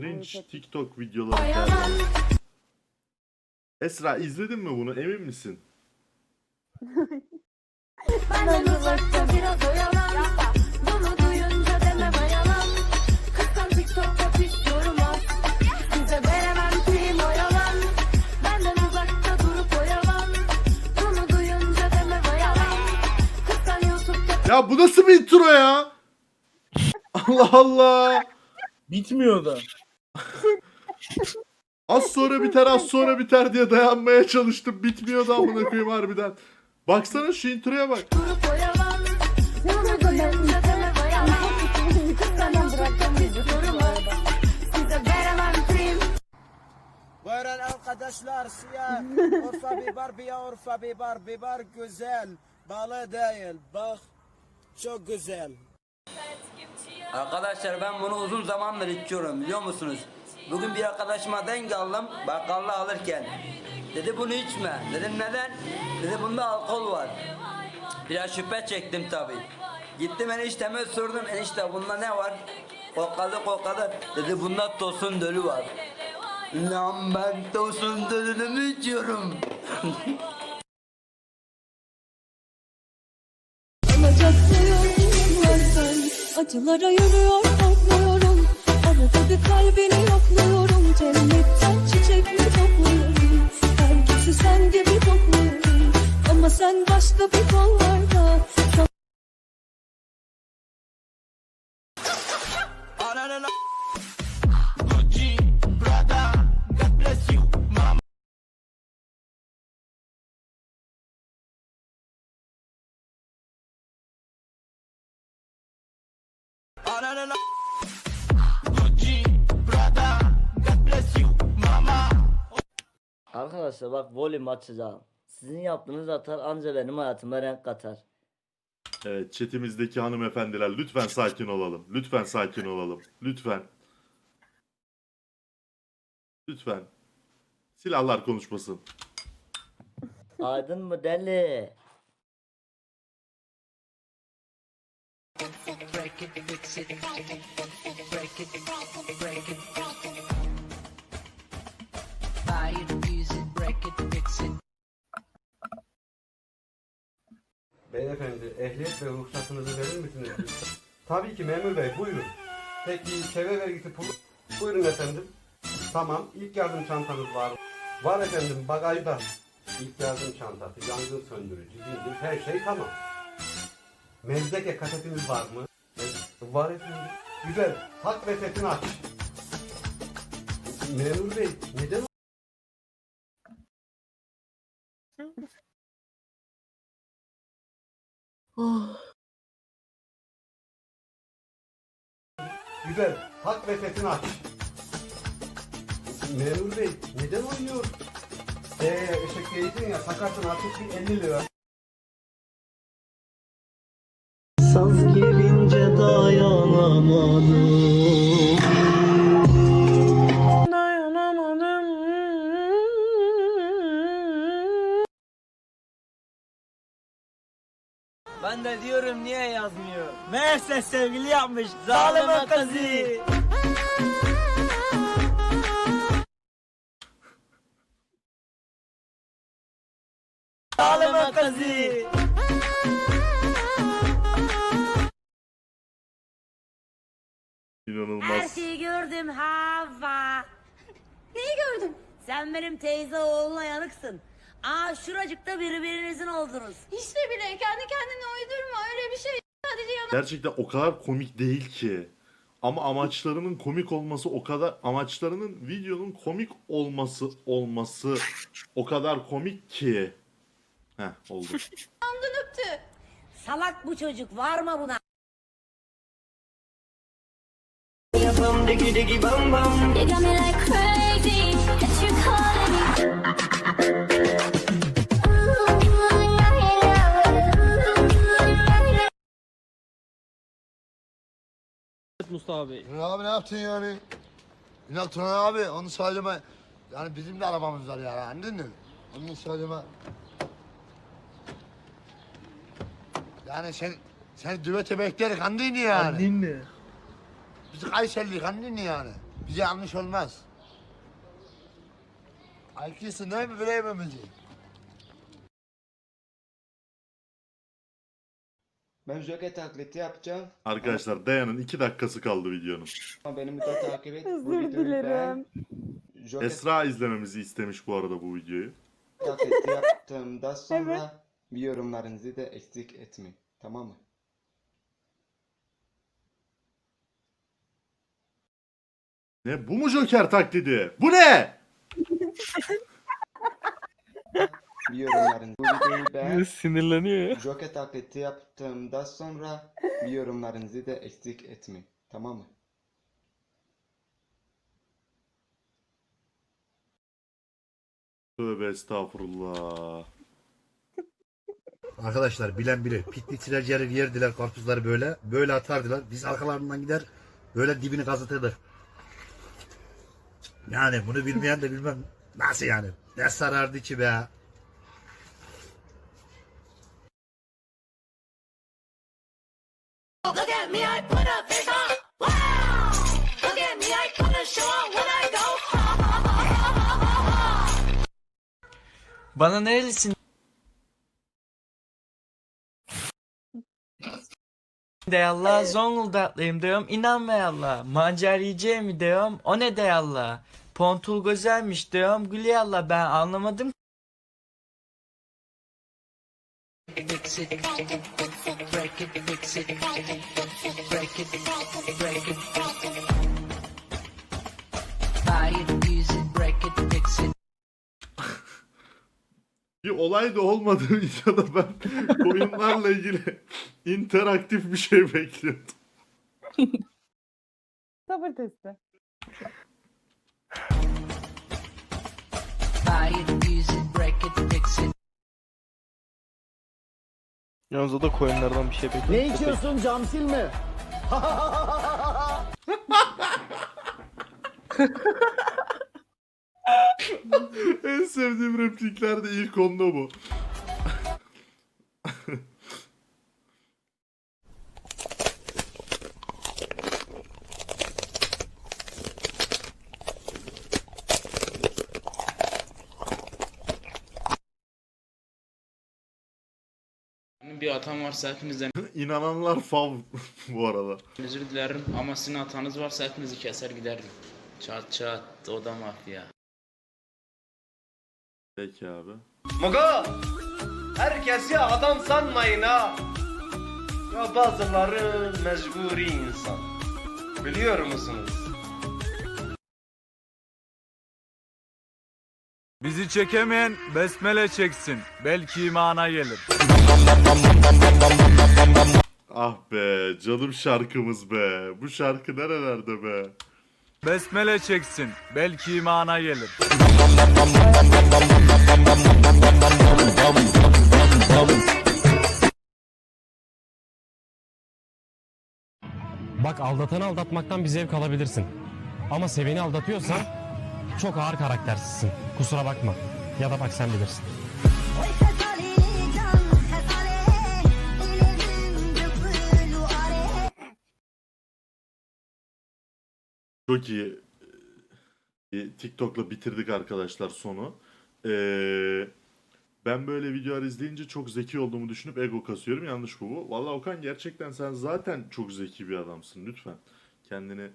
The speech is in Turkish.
Cringe. TikTok videoları. Geldi. Esra izledin mi bunu? Emin misin? benden uzakta biraz oyalan. Bunu duyunca dememe yalan. Kıskan TikTok'ta pis yorum at. Size veremem film oyalan. Benden uzakta durup oyalan. Bunu duyunca dememe yalan. Kıskan YouTube'da Ya bu nasıl bir intro ya? Allah Allah. Bitmiyor da. Az sonra biter az sonra biter diye dayanmaya çalıştım. Bitmiyor da amına koyayım harbiden. Baksana şu introya bak. Buyurun arkadaşlar siyah Urfa biber bir Urfa biber biber güzel Balı değil bak çok güzel Arkadaşlar ben bunu uzun zamandır içiyorum biliyor musunuz? Bugün bir arkadaşıma denk aldım bakkalda alırken. Dedi bunu içme. Dedim neden? Dedi bunda alkol var. Biraz şüphe çektim tabi. Gittim enişteme sordum enişte bunda ne var? Kokladı kokladı. Dedi bunda tosun dölü var. Lan ben tosun dölünü mü içiyorum? Acılara yürüyor bir kalbini yokluyorum. Cennetten çiçek mi topluyorum Herkesi sen gibi topluyorum Ama sen başka bir kollarda. Çok Ananın Ananın Arkadaşlar bak volüm açacağım. Sizin yaptığınız atar anca benim hayatıma renk katar. Evet chatimizdeki hanımefendiler lütfen sakin olalım. Lütfen sakin olalım. Lütfen. Lütfen. Silahlar konuşmasın. Aydın mı deli? Beyefendi ehliyet ve ruhsatınızı verir misiniz? Tabii ki memur bey buyurun. Peki çevre vergisi pulu? Buyurun efendim. Tamam ilk yardım çantanız var. Var efendim bagajda. İlk yardım çantası, yangın söndürücü, zincir her şey tamam. Mevzeke kasetiniz var mı? Var efendim. Güzel. Tak ve sesini aç. Memur bey neden Güzel. Tak ve sesini aç. Memur Bey neden oynuyor? Eee eşek değilsin ya takarsın artık bir 50 lira. Saz gelince dayanamadım. Ben de diyorum niye yazmıyor? Meğerse sevgili yapmış. Zalim kızı. Zalim kızı. Her İnanılmaz. şeyi gördüm hava. Neyi gördün? Sen benim teyze oğluna yanıksın. Aa şuracıkta birbirinizin oldunuz. İşte bile kendi kendine uydurma öyle bir şey Sadece yana Gerçekten o kadar komik değil ki. Ama amaçlarının komik olması o kadar amaçlarının videonun komik olması olması o kadar komik ki. Heh oldu. öptü Salak bu çocuk var mı buna? You got me like crazy that you calling Mustafa Bey. Turan abi ne yaptın yani? Ünal Turan abi onu söyleme. Yani bizim de arabamız var yani anladın mı? Onu söyleme. Yani sen sen düvete bekleyerek andın yani. Anladın mı? Biz Kayserilik andın yani. Bize yanlış olmaz. Alkıyorsun değil mi Bremen'ci? Ben Joker taklidi yapacağım. Arkadaşlar dayanın 2 dakikası kaldı videonun. Ama beni de takip et. Bu Özür videoyu dilerim. beğen. Joker Esra izlememizi istemiş bu arada bu videoyu. taklidi yaptığımda sonra bir yorumlarınızı da eksik etmeyin. Tamam mı? Ne bu mu Joker taklidi? Bu ne? Bir yorumlarınızı bu videoyu beğen. Sinirleniyor Joker taklidi yaptığımda sonra bir yorumlarınızı da eksik etmeyin. Tamam mı? Tövbe estağfurullah. Arkadaşlar bilen bilir. Piknikçiler gelir yerdiler karpuzları böyle. Böyle atardılar. Biz arkalarından gider böyle dibini kazıtırdık. Yani bunu bilmeyen de bilmem nasıl yani. Ne sarardı ki be. Look at me, I put a face on. Wow! Look at me, I put a show on when I go. Bana nerelisin? de Allah Zonguldaklıyım diyorum inanmayallah. Mancar yiyeceğim mi diyorum o ne de Allah. Pontul güzelmiş diyorum gülüyallah ben anlamadım. Bir olay da olmadığı ya ben oyunlarla ilgili interaktif bir şey bekliyordum. Sabır testi. Yalnız o da koyunlardan bir şey bekliyor. Ne içiyorsun cam silme? en sevdiğim replikler de ilk onda bu. Bir hatam varsa hepinizden İnananlar fav bu arada. özür dilerim ama sizin hatanız varsa hepinizi keser giderim. Çat çat o da mafya. Peki abi. Mugo! Herkesi adam sanmayın ha. Ya bazıları mecburi insan. Biliyor musunuz? Bizi çekemeyen besmele çeksin. Belki imana gelir. Ah be canım şarkımız be. Bu şarkı nerelerde be? Besmele çeksin. Belki imana gelir. Bak aldatanı aldatmaktan bir zevk alabilirsin. Ama seveni aldatıyorsan çok ağır karaktersizsin. Kusura bakma. Ya da bak sen bilirsin. Çok iyi. Ee, TikTok'la bitirdik arkadaşlar sonu. Ee, ben böyle videolar izleyince çok zeki olduğumu düşünüp ego kasıyorum. Yanlış bu. Vallahi Okan gerçekten sen zaten çok zeki bir adamsın. Lütfen kendini